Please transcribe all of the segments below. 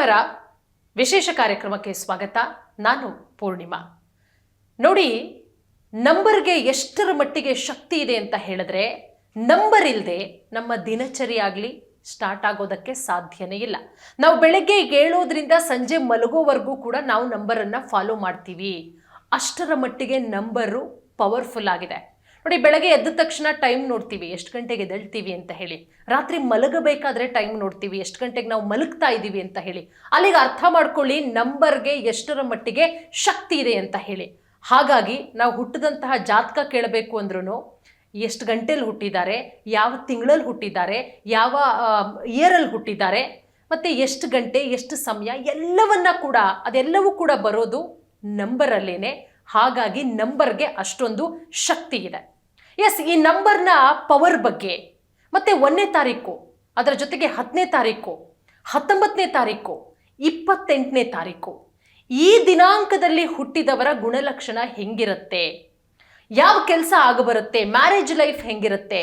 ನಮಸ್ಕಾರ. ವಿಶೇಷ ಕಾರ್ಯಕ್ರಮಕ್ಕೆ ಸ್ವಾಗತ. ನಾನು ಪೂರ್ಣಿಮಾ. ನೋಡಿ, ನಂಬರ್ಗೆ ಎಷ್ಟರ ಮಟ್ಟಿಗೆ ಶಕ್ತಿ ಇದೆ ಅಂತ ಹೇಳಿದ್ರೆ, ನಂಬರ್ ಇಲ್ಲದೆ ನಮ್ಮ ದಿನಚರಿ ಆಗಲಿ ಸ್ಟಾರ್ಟ್ ಆಗೋದಕ್ಕೆ ಸಾಧ್ಯನೇ ಇಲ್ಲ. ನಾವು ಬೆಳಗ್ಗೆ ಏಳೋದ್ರಿಂದ ಸಂಜೆ ಮಲಗೋವರೆಗೂ ಕೂಡ ನಾವು ನಂಬರನ್ನು ಫಾಲೋ ಮಾಡ್ತೀವಿ. ಅಷ್ಟರ ಮಟ್ಟಿಗೆ ನಂಬರು ಪವರ್ಫುಲ್ ಆಗಿದೆ. ನೋಡಿ, ಬೆಳಗ್ಗೆ ಎದ್ದ ತಕ್ಷಣ ಟೈಮ್ ನೋಡ್ತೀವಿ, ಎಷ್ಟು ಗಂಟೆಗೆ ಎದ್ದೇಳ್ತೀವಿ ಅಂತ ಹೇಳಿ. ರಾತ್ರಿ ಮಲಗಬೇಕಾದ್ರೆ ಟೈಮ್ ನೋಡ್ತೀವಿ, ಎಷ್ಟು ಗಂಟೆಗೆ ನಾವು ಮಲಗ್ತಾ ಇದ್ದೀವಿ ಅಂತ ಹೇಳಿ. ಅಲ್ಲಿಗೆ ಅರ್ಥ ಮಾಡ್ಕೊಳ್ಳಿ, ನಂಬರ್ಗೆ ಎಷ್ಟರ ಮಟ್ಟಿಗೆ ಶಕ್ತಿ ಇದೆ ಅಂತ ಹೇಳಿ. ಹಾಗಾಗಿ ನಾವು ಹುಟ್ಟಿದಂತಹ ಜಾತಕ ಕೇಳಬೇಕು ಅಂದ್ರೂ ಎಷ್ಟು ಗಂಟೆಲಿ ಹುಟ್ಟಿದ್ದಾರೆ, ಯಾವ ತಿಂಗಳಲ್ಲಿ ಹುಟ್ಟಿದ್ದಾರೆ, ಯಾವ ಇಯರಲ್ಲಿ ಹುಟ್ಟಿದ್ದಾರೆ, ಮತ್ತು ಎಷ್ಟು ಗಂಟೆ, ಎಷ್ಟು ಸಮಯ, ಎಲ್ಲವನ್ನ ಕೂಡ, ಅದೆಲ್ಲವೂ ಕೂಡ ಬರೋದು ನಂಬರಲ್ಲೇನೆ. ಹಾಗಾಗಿ ನಂಬರ್ಗೆ ಅಷ್ಟೊಂದು ಶಕ್ತಿ ಇದೆ. ಎಸ್ ಈ ನಂಬರ್ನ ಪವರ್ ಬಗ್ಗೆ, ಮತ್ತೆ ಒಂದನೇ ತಾರೀಕು, ಅದರ ಜೊತೆಗೆ ಹತ್ತನೇ ತಾರೀಕು, ಹತ್ತೊಂಬತ್ತನೇ ತಾರೀಕು, ಇಪ್ಪತ್ತೆಂಟನೇ ತಾರೀಕು, ಈ ದಿನಾಂಕದಲ್ಲಿ ಹುಟ್ಟಿದವರ ಗುಣಲಕ್ಷಣ ಹೆಂಗಿರುತ್ತೆ? ಯಾವ ಕೆಲಸ ಆಗಬರುತ್ತೆ? ಮ್ಯಾರೇಜ್ ಲೈಫ್ ಹೆಂಗಿರುತ್ತೆ?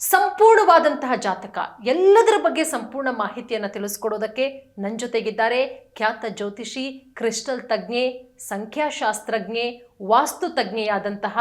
ಸಂಪೂರ್ಣವಾದಂತಹ ಜಾತಕ. ಎಲ್ಲದರ ಬಗ್ಗೆ ಸಂಪೂರ್ಣ ಮಾಹಿತಿಯನ್ನು ತಿಳಿಸ್ಕೊಡೋದಕ್ಕೆ ನನ್ನ ಜೊತೆಗಿದ್ದಾರೆ ಖ್ಯಾತ ಜ್ಯೋತಿಷಿ ಕ್ರಿಸ್ಟಲ್ ತಜ್ಞೆ ಸಂಖ್ಯಾಶಾಸ್ತ್ರಜ್ಞೆ ವಾಸ್ತು ತಜ್ಞೆಯಾದಂತಹ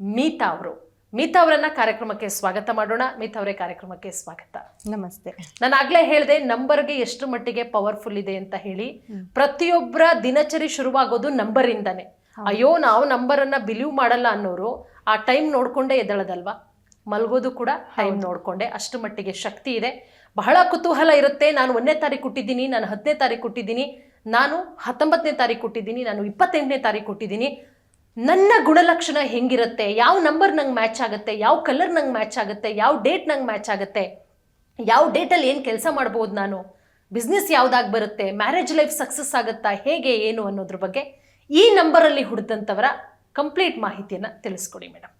ಮೀತಾ ಅವರು. ಮೀತಾ ಅವರನ್ನ ಕಾರ್ಯಕ್ರಮಕ್ಕೆ ಸ್ವಾಗತ ಮಾಡೋಣ. ಮೀತಾ ಅವರೇ ಕಾರ್ಯಕ್ರಮಕ್ಕೆ ಸ್ವಾಗತ. ನಮಸ್ತೆ. ನಾನು ಆಗ್ಲೇ ಹೇಳಿದೆ ನಂಬರ್ಗೆ ಎಷ್ಟು ಮಟ್ಟಿಗೆ ಪವರ್ಫುಲ್ ಇದೆ ಅಂತ ಹೇಳಿ ಪ್ರತಿಯೊಬ್ಬರ ದಿನಚರಿ ಶುರುವಾಗೋದು ನಂಬರಿಂದಾನೆ ಅಯ್ಯೋ ನಾವು ನಂಬರನ್ನ ಬಿಲೀವ್ ಮಾಡಲ್ಲ ಅನ್ನೋರು ಆ ಟೈಮ್ ನೋಡ್ಕೊಂಡೇ ಎದ್ದೇಳದಲ್ವಾ? ಮಲ್ಗೋದು ಕೂಡ ಟೈಮ್ ನೋಡಿಕೊಂಡೆ. ಅಷ್ಟು ಮಟ್ಟಿಗೆ ಶಕ್ತಿ ಇದೆ. ಬಹಳ ಕುತೂಹಲ ಇರುತ್ತೆ. ನಾನು ಒಂದನೇ ತಾರೀಕು ಕೊಟ್ಟಿದ್ದೀನಿ ನಾನು ಹತ್ತನೇ ತಾರೀಕು ಕೊಟ್ಟಿದ್ದೀನಿ ನಾನು ಹತ್ತೊಂಬತ್ತನೇ ತಾರೀಕು ಕೊಟ್ಟಿದ್ದೀನಿ ನಾನು ಇಪ್ಪತ್ತೆಂಟನೇ ತಾರೀಕು ಕೊಟ್ಟಿದ್ದೀನಿ ನನ್ನ ಗುಣಲಕ್ಷಣ ಹೆಂಗಿರುತ್ತೆ? ಯಾವ ನಂಬರ್ ನಂಗೆ ಮ್ಯಾಚ್ ಆಗುತ್ತೆ? ಯಾವ ಕಲರ್ ನಂಗೆ ಮ್ಯಾಚ್ ಆಗುತ್ತೆ? ಯಾವ ಡೇಟ್ ನಂಗೆ ಮ್ಯಾಚ್ ಆಗುತ್ತೆ? ಯಾವ ಡೇಟಲ್ಲಿ ಏನು ಕೆಲಸ ಮಾಡ್ಬೋದು ನಾನು? ಬಿಸ್ನೆಸ್ ಯಾವ್ದಾಗಿ ಬರುತ್ತೆ? ಮ್ಯಾರೇಜ್ ಲೈಫ್ ಸಕ್ಸಸ್ ಆಗುತ್ತಾ? ಹೇಗೆ ಏನು ಅನ್ನೋದ್ರ ಬಗ್ಗೆ ಈ ನಂಬರಲ್ಲಿ ಹುಡ್ದಂಥವರ ಕಂಪ್ಲೀಟ್ ಮಾಹಿತಿಯನ್ನು ತಿಳಿಸ್ಕೊಡಿ ಮೇಡಮ್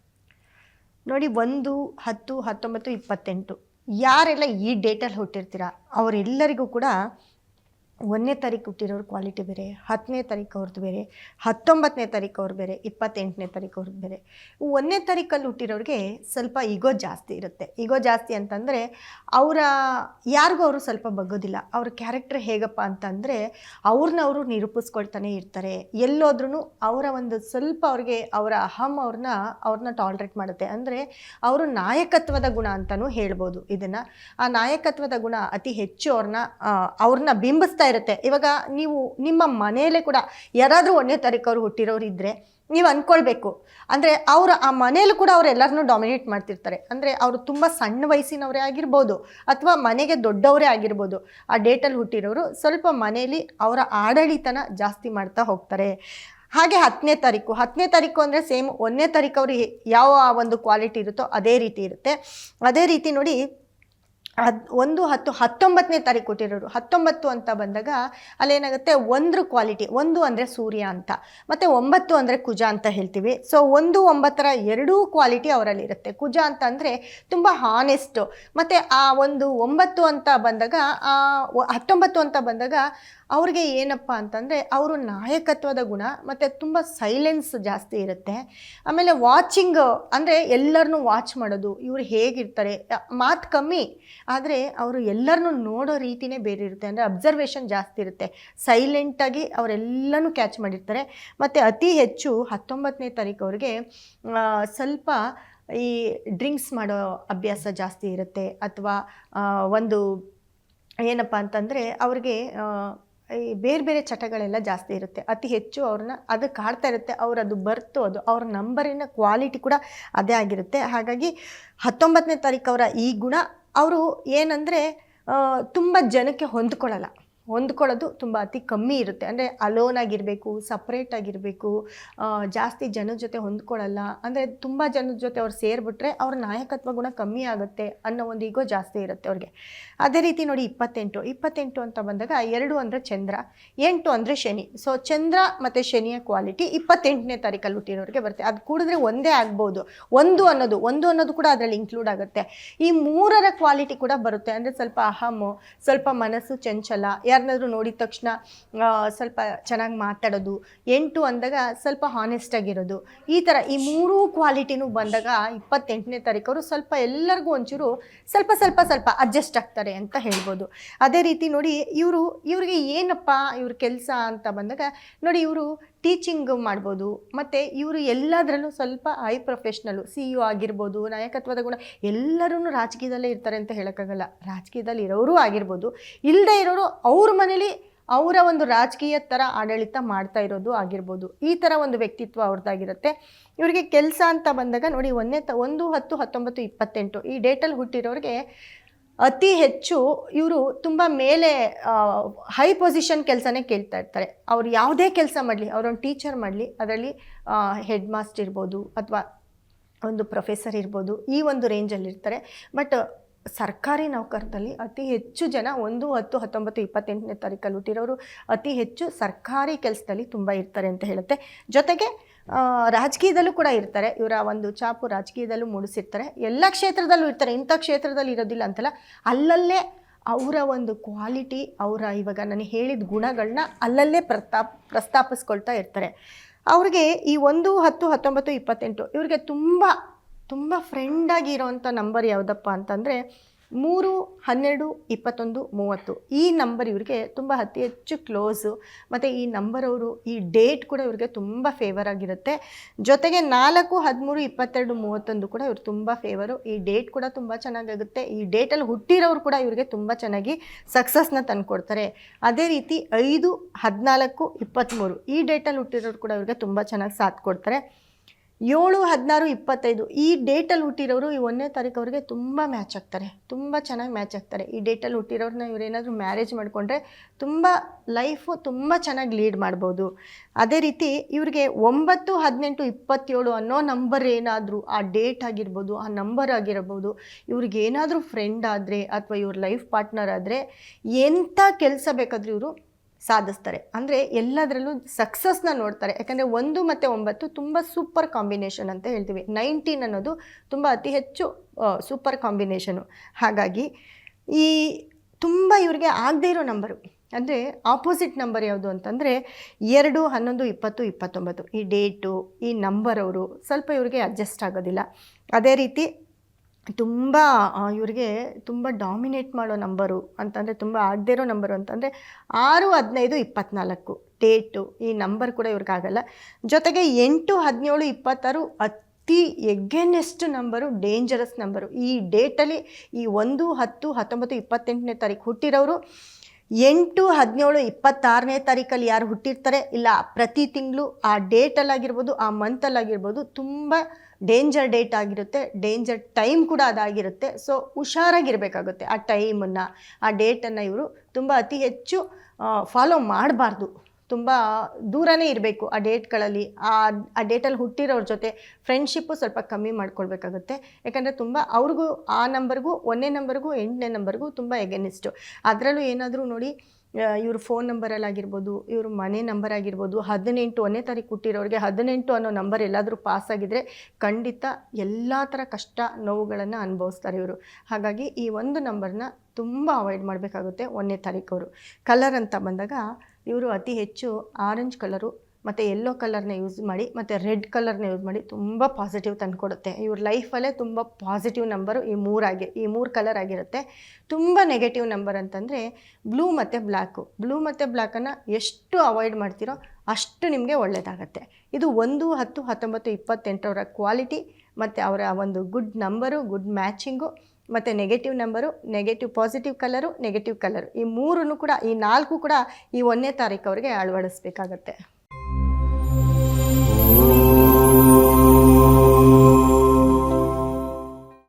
ನೋಡಿ ಒಂದು ಹತ್ತು ಹತ್ತೊಂಬತ್ತು ಇಪ್ಪತ್ತೆಂಟು. ಯಾರೆಲ್ಲ ಈ ಡೇಟಲ್ಲಿ ಹುಟ್ಟಿರ್ತೀರ ಅವರೆಲ್ಲರಿಗೂ ಕೂಡ ಒಂದನೇ ತಾರೀಕು ಹುಟ್ಟಿರೋರು ಕ್ವಾಲಿಟಿ ಬೇರೆ, ಹತ್ತನೇ ತಾರೀಕು ಅವ್ರದ್ದು ಬೇರೆ, ಹತ್ತೊಂಬತ್ತನೇ ತಾರೀಕು ಅವ್ರು ಬೇರೆ, ಇಪ್ಪತ್ತೆಂಟನೇ ತಾರೀಕು ಅವ್ರದ್ದು ಬೇರೆ. ಒಂದನೇ ತಾರೀಕಲ್ಲಿ ಹುಟ್ಟಿರೋರಿಗೆ ಸ್ವಲ್ಪ ಈಗೋ ಜಾಸ್ತಿ ಇರುತ್ತೆ. ಈಗೋ ಜಾಸ್ತಿ ಅಂತಂದರೆ ಅವರ, ಯಾರಿಗೂ ಅವರು ಸ್ವಲ್ಪ ಬಗ್ಗೋದಿಲ್ಲ. ಅವ್ರ ಕ್ಯಾರೆಕ್ಟರ್ ಹೇಗಪ್ಪ ಅಂತಂದರೆ ಅವ್ರನ್ನ ಅವರು ನಿರೂಪಿಸ್ಕೊಳ್ತಾನೆ ಇರ್ತಾರೆ. ಎಲ್ಲೋದ್ರೂ ಅವರ ಒಂದು ಸ್ವಲ್ಪ ಅವ್ರಿಗೆ ಅವರ ಅಹಂ ಅವ್ರನ್ನ ಅವ್ರನ್ನ ಟಾಲ್ರೇಟ್ ಮಾಡುತ್ತೆ. ಅಂದರೆ ಅವರು ನಾಯಕತ್ವದ ಗುಣ ಅಂತಲೂ ಹೇಳ್ಬೋದು ಇದನ್ನು. ಆ ನಾಯಕತ್ವದ ಗುಣ ಅತಿ ಹೆಚ್ಚು ಅವ್ರನ್ನ ಅವ್ರನ್ನ ಬಿಂಬಿಸ್ತಾ ಇರುತ್ತೆ. ಇವಾಗ ನೀವು ನಿಮ್ಮ ಮನೆಯಲ್ಲೇ ಕೂಡ ಯಾರಾದರೂ ಒಂದನೇ ತಾರೀಕವ್ರು ಹುಟ್ಟಿರೋರು ಇದ್ದರೆ ನೀವು ಅಂದ್ಕೊಳ್ಬೇಕು ಅಂದರೆ ಅವರು ಆ ಮನೇಲೂ ಕೂಡ ಅವ್ರು ಎಲ್ಲರನ್ನೂ ಡಾಮಿನೇಟ್ ಮಾಡ್ತಿರ್ತಾರೆ. ಅಂದರೆ ಅವರು ತುಂಬ ಸಣ್ಣ ವಯಸ್ಸಿನವರೇ ಆಗಿರ್ಬೋದು ಅಥವಾ ಮನೆಗೆ ದೊಡ್ಡವರೇ ಆಗಿರ್ಬೋದು. ಆ ಡೇಟಲ್ಲಿ ಹುಟ್ಟಿರೋರು ಸ್ವಲ್ಪ ಮನೆಯಲ್ಲಿ ಅವರ ಆಡಳಿತನ ಜಾಸ್ತಿ ಮಾಡ್ತಾ ಹೋಗ್ತಾರೆ. ಹಾಗೆ ಹತ್ತನೇ ತಾರೀಕು. ಹತ್ತನೇ ತಾರೀಕು ಅಂದರೆ ಸೇಮ್ ಒಂದನೇ ತಾರೀಕು ಅವ್ರಿಗೆ ಯಾವ ಒಂದು ಕ್ವಾಲಿಟಿ ಇರುತ್ತೋ ಅದೇ ರೀತಿ ಇರುತ್ತೆ. ಅದೇ ರೀತಿ ನೋಡಿ ಹದ್, ಒಂದು ಹತ್ತು, ಹತ್ತೊಂಬತ್ತನೇ ತಾರೀಕು ಕೊಟ್ಟಿರೋರು. ಹತ್ತೊಂಬತ್ತು ಅಂತ ಬಂದಾಗ ಅಲ್ಲೇನಾಗುತ್ತೆ? ಒಂದ್ರ ಕ್ವಾಲಿಟಿ ಒಂದು ಅಂದರೆ ಸೂರ್ಯ ಅಂತ. ಮತ್ತು ಒಂಬತ್ತು ಅಂದರೆ ಕುಜ ಅಂತ ಹೇಳ್ತೀವಿ. ಸೊ ಒಂದು, ಒಂಬತ್ತರ ಎರಡೂ ಕ್ವಾಲಿಟಿ ಅವರಲ್ಲಿ ಇರುತ್ತೆ. ಕುಜ ಅಂತ ಅಂದರೆ ತುಂಬ ಹಾನೆಸ್ಟು ಮತ್ತು ಆ ಒಂದು ಒಂಬತ್ತು ಅಂತ ಬಂದಾಗ ಹತ್ತೊಂಬತ್ತು ಅಂತ ಬಂದಾಗ ಅವ್ರಿಗೆ ಏನಪ್ಪ ಅಂತಂದರೆ ಅವರು ನಾಯಕತ್ವದ ಗುಣ, ಮತ್ತು ತುಂಬ ಸೈಲೆನ್ಸ್ ಜಾಸ್ತಿ ಇರುತ್ತೆ. ಆಮೇಲೆ ವಾಚಿಂಗ್ ಅಂದರೆ ಎಲ್ಲರನ್ನೂ ವಾಚ್ ಮಾಡೋದು. ಇವರು ಹೇಗಿರ್ತಾರೆ? ಮಾತು ಕಮ್ಮಿ. ಆದರೆ ಅವರು ಎಲ್ಲರನ್ನೂ ನೋಡೋ ರೀತಿನೇ ಬೇರೆ ಇರುತ್ತೆ. ಅಂದರೆ ಅಬ್ಸರ್ವೇಷನ್ ಜಾಸ್ತಿ ಇರುತ್ತೆ. ಸೈಲೆಂಟಾಗಿ ಅವರೆಲ್ಲನೂ ಕ್ಯಾಚ್ ಮಾಡಿರ್ತಾರೆ. ಮತ್ತು ಅತಿ ಹೆಚ್ಚು ಹತ್ತೊಂಬತ್ತನೇ ತಾರೀಕು ಸ್ವಲ್ಪ ಈ ಡ್ರಿಂಕ್ಸ್ ಮಾಡೋ ಅಭ್ಯಾಸ ಜಾಸ್ತಿ ಇರುತ್ತೆ. ಅಥವಾ ಒಂದು ಏನಪ್ಪ ಅಂತಂದರೆ ಅವ್ರಿಗೆ ಈ ಬೇರೆ ಬೇರೆ ಚಟಗಳೆಲ್ಲ ಜಾಸ್ತಿ ಇರುತ್ತೆ. ಅತಿ ಹೆಚ್ಚು ಅವ್ರನ್ನ ಅದು ಕಾಡ್ತಾ ಇರುತ್ತೆ. ಅವ್ರು ಅದು ಬರ್ತು, ಅದು ಅವ್ರ ನಂಬರಿನ ಕ್ವಾಲಿಟಿ ಕೂಡ ಅದೇ ಆಗಿರುತ್ತೆ. ಹಾಗಾಗಿ ಹತ್ತೊಂಬತ್ತನೇ ತಾರೀಕು ಅವರ ಈ ಗುಣ ಅವರು ಏನಂದರೆ ತುಂಬ ಜನಕ್ಕೆ ಹೊಂದ್ಕೊಳ್ಳಲ್ಲ. ಹೊಂದ್ಕೊಳ್ಳೋದು ತುಂಬ ಅತಿ ಕಮ್ಮಿ ಇರುತ್ತೆ. ಅಂದರೆ ಅಲೋನ್ ಆಗಿರಬೇಕು ಸಪ್ರೇಟ್ ಆಗಿರಬೇಕು ಜಾಸ್ತಿ ಜನದ ಜೊತೆ ಹೊಂದ್ಕೊಳ್ಳಲ್ಲ. ಅಂದರೆ ತುಂಬ ಜನದ ಜೊತೆ ಅವ್ರು ಸೇರಿಬಿಟ್ರೆ ಅವ್ರ ನಾಯಕತ್ವ ಗುಣ ಕಮ್ಮಿ ಆಗುತ್ತೆ ಅನ್ನೋ ಒಂದು ಈಗೋ ಜಾಸ್ತಿ ಇರುತ್ತೆ ಅವ್ರಿಗೆ. ಅದೇ ರೀತಿ ನೋಡಿ ಇಪ್ಪತ್ತೆಂಟು. ಇಪ್ಪತ್ತೆಂಟು ಅಂತ ಬಂದಾಗ ಎರಡು ಅಂದರೆ ಚಂದ್ರ, ಎಂಟು ಅಂದರೆ ಶನಿ. ಸೊ ಚಂದ್ರ ಮತ್ತು ಶನಿಯ ಕ್ವಾಲಿಟಿ ಇಪ್ಪತ್ತೆಂಟನೇ ತಾರೀಕಲ್ಲಿ ಹುಟ್ಟಿರೋರಿಗೆ ಬರುತ್ತೆ. ಅದು ಕೂಡಿದ್ರೆ ಒಂದೇ ಆಗ್ಬೋದು. ಒಂದು ಅನ್ನೋದು ಒಂದು ಅನ್ನೋದು ಕೂಡ ಅದರಲ್ಲಿ ಇನ್ಕ್ಲೂಡ್ ಆಗುತ್ತೆ. ಈ ಮೂರರ ಕ್ವಾಲಿಟಿ ಕೂಡ ಬರುತ್ತೆ. ಅಂದರೆ ಸ್ವಲ್ಪ ಅಹಮು, ಸ್ವಲ್ಪ ಮನಸ್ಸು ಚಂಚಲ ಯಾರ ಯಾರನ್ನಾದ್ರೂ ನೋಡಿದ ತಕ್ಷಣ ಸ್ವಲ್ಪ ಚೆನ್ನಾಗಿ ಮಾತಾಡೋದು, ಎಂಟು ಅಂದಾಗ ಸ್ವಲ್ಪ ಹಾನೆಸ್ಟ್ ಆಗಿರೋದು. ಈ ಥರ ಈ ಮೂರೂ ಕ್ವಾಲಿಟಿನೂ ಬಂದಾಗ ಇಪ್ಪತ್ತೆಂಟನೇ ತಾರೀಕು ಅವರು ಸ್ವಲ್ಪ ಎಲ್ಲರಿಗೂ ಒಂಚೂರು ಸ್ವಲ್ಪ ಸ್ವಲ್ಪ ಸ್ವಲ್ಪ ಅಡ್ಜಸ್ಟ್ ಆಗ್ತಾರೆ ಅಂತ ಹೇಳ್ಬೋದು. ಅದೇ ರೀತಿ ನೋಡಿ ಇವರು, ಇವರಿಗೆ ಏನಪ್ಪ ಇವ್ರ ಕೆಲಸ ಅಂತ ಬಂದಾಗ ನೋಡಿ ಇವರು ಟೀಚಿಂಗ್ ಮಾಡ್ಬೋದು, ಮತ್ತು ಇವರು ಎಲ್ಲದರಲ್ಲೂ ಸ್ವಲ್ಪ ಹೈ ಪ್ರೊಫೆಷ್ನಲು ಸಿ ಇ ಆಗಿರ್ಬೋದು, ನಾಯಕತ್ವದ ಗುಣ ಎಲ್ಲರೂ ರಾಜಕೀಯದಲ್ಲೇ ಇರ್ತಾರೆ ಅಂತ ಹೇಳೋಕ್ಕಾಗಲ್ಲ. ರಾಜಕೀಯದಲ್ಲಿ ಇರೋರು ಆಗಿರ್ಬೋದು ಇಲ್ಲದೆ ಇರೋರು ಅವ್ರ ಮನೇಲಿ ಅವರ ಒಂದು ರಾಜಕೀಯ ಥರ ಆಡಳಿತ ಮಾಡ್ತಾ ಇರೋದು ಆಗಿರ್ಬೋದು. ಈ ಥರ ಒಂದು ವ್ಯಕ್ತಿತ್ವ ಅವ್ರದ್ದಾಗಿರುತ್ತೆ. ಇವರಿಗೆ ಕೆಲಸ ಅಂತ ಬಂದಾಗ ನೋಡಿ ಒಂದನೇ ತ, ಒಂದು ಹತ್ತು ಹತ್ತೊಂಬತ್ತು ಇಪ್ಪತ್ತೆಂಟು ಈ ಡೇಟಲ್ಲಿ ಹುಟ್ಟಿರೋರಿಗೆ ಅತಿ ಹೆಚ್ಚು ಇವರು ತುಂಬ ಮೇಲೆ ಹೈ ಪೊಸಿಷನ್ ಕೆಲಸನೇ ಕೇಳ್ತಾ ಇರ್ತಾರೆ. ಅವ್ರು ಯಾವುದೇ ಕೆಲಸ ಮಾಡಲಿ, ಅವರೊಂದು ಟೀಚರ್ ಮಾಡಲಿ, ಅದರಲ್ಲಿ ಹೆಡ್ ಮಾಸ್ಟರ್ ಇರ್ಬೋದು ಅಥವಾ ಒಂದು ಪ್ರೊಫೆಸರ್ ಇರ್ಬೋದು, ಈ ಒಂದು ರೇಂಜಲ್ಲಿರ್ತಾರೆ ಬಟ್ ಸರ್ಕಾರಿ ನೌಕರದಲ್ಲಿ ಅತಿ ಹೆಚ್ಚು ಜನ ಒಂದು ಹತ್ತು, ಹತ್ತೊಂಬತ್ತು, ಇಪ್ಪತ್ತೆಂಟನೇ ತಾರೀಕಲ್ಲಿ ಹುಟ್ಟಿರೋರು ಅತಿ ಹೆಚ್ಚು ಸರ್ಕಾರಿ ಕೆಲಸದಲ್ಲಿ ತುಂಬ ಇರ್ತಾರೆ ಅಂತ ಹೇಳುತ್ತೆ. ಜೊತೆಗೆ ರಾಜಕೀಯದಲ್ಲೂ ಕೂಡ ಇರ್ತಾರೆ. ಇವರ ಒಂದು ಚಾಪು ರಾಜಕೀಯದಲ್ಲೂ ಮೂಡಿಸಿರ್ತಾರೆ. ಎಲ್ಲ ಕ್ಷೇತ್ರದಲ್ಲೂ ಇರ್ತಾರೆ. ಇಂಥ ಕ್ಷೇತ್ರದಲ್ಲಿ ಇರೋದಿಲ್ಲ ಅಂತಲ್ಲ. ಅಲ್ಲಲ್ಲೇ ಅವರ ಒಂದು ಕ್ವಾಲಿಟಿ, ಅವರ ಇವಾಗ ನಾನು ಹೇಳಿದ ಗುಣಗಳನ್ನ ಅಲ್ಲಲ್ಲೇ ಪ್ರಸ್ತಾಪ್ ಪ್ರಸ್ತಾಪಿಸ್ಕೊಳ್ತಾ ಇರ್ತಾರೆ. ಅವ್ರಿಗೆ ಈ ಒಂದು ಹತ್ತು, ಹತ್ತೊಂಬತ್ತು, ಇಪ್ಪತ್ತೆಂಟು, ಇವ್ರಿಗೆ ತುಂಬ ತುಂಬ ಫ್ರೆಂಡಾಗಿರೋಂಥ ನಂಬರ್ ಯಾವುದಪ್ಪ ಅಂತಂದರೆ ಮೂರು, ಹನ್ನೆರಡು, ಇಪ್ಪತ್ತೊಂದು, ಮೂವತ್ತು. ಈ ನಂಬರ್ ಇವರಿಗೆ ತುಂಬ ಅತಿ ಹೆಚ್ಚು ಕ್ಲೋಸು ಮತ್ತು ಈ ನಂಬರ್ ಅವರು, ಈ ಡೇಟ್ ಕೂಡ ಇವ್ರಿಗೆ ತುಂಬ ಫೇವರ್ ಆಗಿರುತ್ತೆ. ಜೊತೆಗೆ ನಾಲ್ಕು, ಹದಿಮೂರು, ಇಪ್ಪತ್ತೆರಡು, ಮೂವತ್ತೊಂದು ಕೂಡ ಇವ್ರು ತುಂಬ ಫೇವರು ಈ ಡೇಟ್ ಕೂಡ ತುಂಬ ಚೆನ್ನಾಗಾಗುತ್ತೆ. ಈ ಡೇಟಲ್ಲಿ ಹುಟ್ಟಿರೋರು ಕೂಡ ಇವರಿಗೆ ತುಂಬ ಚೆನ್ನಾಗಿ ಸಕ್ಸಸ್ನ ತಂದುಕೊಡ್ತಾರೆ. ಅದೇ ರೀತಿ ಐದು, ಹದಿನಾಲ್ಕು ಇಪ್ಪತ್ತ್ಮೂರು ಈ ಡೇಟಲ್ಲಿ ಹುಟ್ಟಿರೋರು ಕೂಡ ಇವ್ರಿಗೆ ತುಂಬ ಚೆನ್ನಾಗಿ ಸಾಥ್ ಕೊಡ್ತಾರೆ. ಏಳು ಹದಿನಾರು ಇಪ್ಪತ್ತೈದು ಈ ಡೇಟಲ್ಲಿ ಹುಟ್ಟಿರೋರು ಈ ಒಂದನೇ ತಾರೀಕು ತುಂಬ ಮ್ಯಾಚ್ ಆಗ್ತಾರೆ. ತುಂಬ ಚೆನ್ನಾಗಿ ಮ್ಯಾಚ್ ಆಗ್ತಾರೆ. ಈ ಡೇಟಲ್ಲಿ ಹುಟ್ಟಿರೋರನ್ನ ಇವರೇನಾದರೂ ಮ್ಯಾರೇಜ್ ಮಾಡಿಕೊಂಡ್ರೆ ತುಂಬ ಲೈಫು ತುಂಬ ಚೆನ್ನಾಗಿ ಲೀಡ್ ಮಾಡ್ಬೋದು. ಅದೇ ರೀತಿ ಇವರಿಗೆ ಒಂಬತ್ತು, ಹದಿನೆಂಟು, ಇಪ್ಪತ್ತೇಳು ಅನ್ನೋ ನಂಬರ್ ಏನಾದರೂ, ಆ ಡೇಟ್ ಆಗಿರ್ಬೋದು, ಆ ನಂಬರ್ ಆಗಿರ್ಬೋದು, ಇವ್ರಿಗೆ ಏನಾದರೂ ಫ್ರೆಂಡ್ ಆದರೆ ಅಥವಾ ಇವ್ರ ಲೈಫ್ ಪಾರ್ಟ್ನರ್ ಆದರೆ ಎಂಥ ಕೆಲಸ ಬೇಕಾದರೂ ಇವರು ಸಾಧಿಸ್ತಾರೆ. ಅಂದರೆ ಎಲ್ಲದರಲ್ಲೂ ಸಕ್ಸಸ್ನ ನೋಡ್ತಾರೆ. ಯಾಕಂದರೆ ಒಂದು ಮತ್ತು ಒಂಬತ್ತು ತುಂಬ ಸೂಪರ್ ಕಾಂಬಿನೇಷನ್ ಅಂತ ಹೇಳ್ತೀವಿ. ನೈನ್ಟೀನ್ ಅನ್ನೋದು ತುಂಬ ಅತಿ ಹೆಚ್ಚು ಸೂಪರ್ ಕಾಂಬಿನೇಷನು ಹಾಗಾಗಿ ಈ ತುಂಬ ಇವರಿಗೆ ಆಗದೇ ಇರೋ ನಂಬರು ಅಂದರೆ ಆಪೋಸಿಟ್ ನಂಬರ್ ಯಾವುದು ಅಂತಂದರೆ ಎರಡು, ಹನ್ನೊಂದು, ಇಪ್ಪತ್ತು, ಇಪ್ಪತ್ತೊಂಬತ್ತು. ಈ ಡೇಟು ಈ ನಂಬರ್ ಅವರು ಸ್ವಲ್ಪ ಇವರಿಗೆ ಅಡ್ಜಸ್ಟ್ ಆಗೋದಿಲ್ಲ. ಅದೇ ರೀತಿ ತುಂಬ ಇವರಿಗೆ ತುಂಬ ಡಾಮಿನೇಟ್ ಮಾಡೋ ನಂಬರು ಅಂತಂದರೆ ತುಂಬ ಆಗದೇ ಇರೋ ನಂಬರು ಅಂತಂದರೆ ಆರು, ಹದಿನೈದು ಇಪ್ಪತ್ತ್ನಾಲ್ಕು ಡೇಟು ಈ ನಂಬರ್ ಕೂಡ ಇವ್ರಿಗಾಗಲ್ಲ ಜೊತೆಗೆ ಎಂಟು, ಹದಿನೇಳು, ಇಪ್ಪತ್ತಾರು ಅತಿ ಎಗ್ಗೆನೆಸ್ಟ್ ನಂಬರು ಡೇಂಜರಸ್ ನಂಬರು ಈ ಡೇಟಲ್ಲಿ ಈ ಒಂದು, ಹತ್ತು, ಹತ್ತೊಂಬತ್ತು, ಇಪ್ಪತ್ತೆಂಟನೇ ತಾರೀಕು ಹುಟ್ಟಿರೋರು ಎಂಟು, ಹದಿನೇಳು, ಇಪ್ಪತ್ತಾರನೇ ತಾರೀಕಲ್ಲಿ ಯಾರು ಹುಟ್ಟಿರ್ತಾರೆ? ಇಲ್ಲ, ಪ್ರತಿ ತಿಂಗಳು ಆ ಡೇಟಲ್ಲಾಗಿರ್ಬೋದು ಆ ಮಂತಲ್ಲಾಗಿರ್ಬೋದು ತುಂಬ ಡೇಂಜರ್ ಡೇಟ್ ಆಗಿರುತ್ತೆ ಡೇಂಜರ್ ಟೈಮ್ ಕೂಡ ಅದಾಗಿರುತ್ತೆ. ಸೊ ಹುಷಾರಾಗಿರಬೇಕಾಗುತ್ತೆ ಆ ಟೈಮನ್ನು ಆ ಡೇಟನ್ನು ಇವರು ತುಂಬ ಅತಿ ಹೆಚ್ಚು ಫಾಲೋ ಮಾಡಬಾರ್ದು. ತುಂಬ ದೂರನೇ ಇರಬೇಕು ಆ ಡೇಟ್ಗಳಲ್ಲಿ ಆ ಆ ಡೇಟಲ್ಲಿ ಹುಟ್ಟಿರೋರ ಜೊತೆ ಫ್ರೆಂಡ್ಶಿಪ್ಪು ಸ್ವಲ್ಪ ಕಮ್ಮಿ ಮಾಡ್ಕೊಳ್ಬೇಕಾಗುತ್ತೆ. ಯಾಕಂದರೆ ತುಂಬ ಅವ್ರಿಗೂ, ಆ ನಂಬರ್ಗೂ ಒಂದನೇ ನಂಬರ್ಗೂ ಎಂಟನೇ ನಂಬರ್ಗೂ ತುಂಬ ಎಗೆನಿಸ್ಟು ಅದರಲ್ಲೂ ಏನಾದರೂ ನೋಡಿ ಇವ್ರ ಫೋನ್ ನಂಬರಲ್ಲಾಗಿರ್ಬೋದು ಇವ್ರ ಮನೆ ನಂಬರ್ ಆಗಿರ್ಬೋದು, ಹದಿನೆಂಟು ಒಂದನೇ ತಾರೀಕು ಹುಟ್ಟಿರೋರಿಗೆ ಹದಿನೆಂಟು ಅನ್ನೋ ನಂಬರ್ ಎಲ್ಲಾದರೂ ಪಾಸ್ ಆಗಿದ್ರೆ ಖಂಡಿತ ಎಲ್ಲ ಥರ ಕಷ್ಟ ನೋವುಗಳನ್ನು ಅನುಭವಿಸ್ತಾರೆ ಇವರು. ಹಾಗಾಗಿ ಈ ಒಂದು ನಂಬರ್ನ ತುಂಬ ಅವಾಯ್ಡ್ ಮಾಡಬೇಕಾಗುತ್ತೆ ಒಂದನೇ ತಾರೀಕು ಅವರು ಕಲರ್ ಅಂತ ಬಂದಾಗ ಇವರು ಅತಿ ಹೆಚ್ಚು ಆರೆಂಜ್ ಕಲರು ಮತ್ತು ಯೆಲ್ಲೋ ಕಲರ್ನ ಯೂಸ್ ಮಾಡಿ, ಮತ್ತು ರೆಡ್ ಕಲರ್ನ ಯೂಸ್ ಮಾಡಿ ತುಂಬ ಪಾಸಿಟಿವ್ ತಂದುಕೊಡುತ್ತೆ ಇವ್ರ ಲೈಫಲ್ಲೇ ತುಂಬ ಪಾಸಿಟಿವ್ ನಂಬರು ಈ ಮೂರಾಗಿ ಈ ಮೂರು ಕಲರ್ ಆಗಿರುತ್ತೆ. ತುಂಬ ನೆಗೆಟಿವ್ ನಂಬರ್ ಅಂತಂದರೆ ಬ್ಲೂ ಮತ್ತು ಬ್ಲ್ಯಾಕು ಬ್ಲೂ ಮತ್ತು ಬ್ಲ್ಯಾಕನ್ನು ಎಷ್ಟು ಅವಾಯ್ಡ್ ಮಾಡ್ತೀರೋ ಅಷ್ಟು ನಿಮಗೆ ಒಳ್ಳೆಯದಾಗತ್ತೆ ಇದು ಒಂದು ಹತ್ತು ಹತ್ತೊಂಬತ್ತು ಇಪ್ಪತ್ತೆಂಟರ ಕ್ವಾಲಿಟಿ ಮತ್ತು ಅವರ ಒಂದು ಗುಡ್ ನಂಬರು ಗುಡ್ ಮ್ಯಾಚಿಂಗು ಮತ್ತು negative number negative positive colour negative colour ಈ ಮೂರೂ ಕೂಡ, ಈ ನಾಲ್ಕು ಕೂಡ ಈ ಒಂದನೇ ತಾರೀಕು ಅವರಿಗೆ ಅಳವಡಿಸ್ಬೇಕಾಗತ್ತೆ.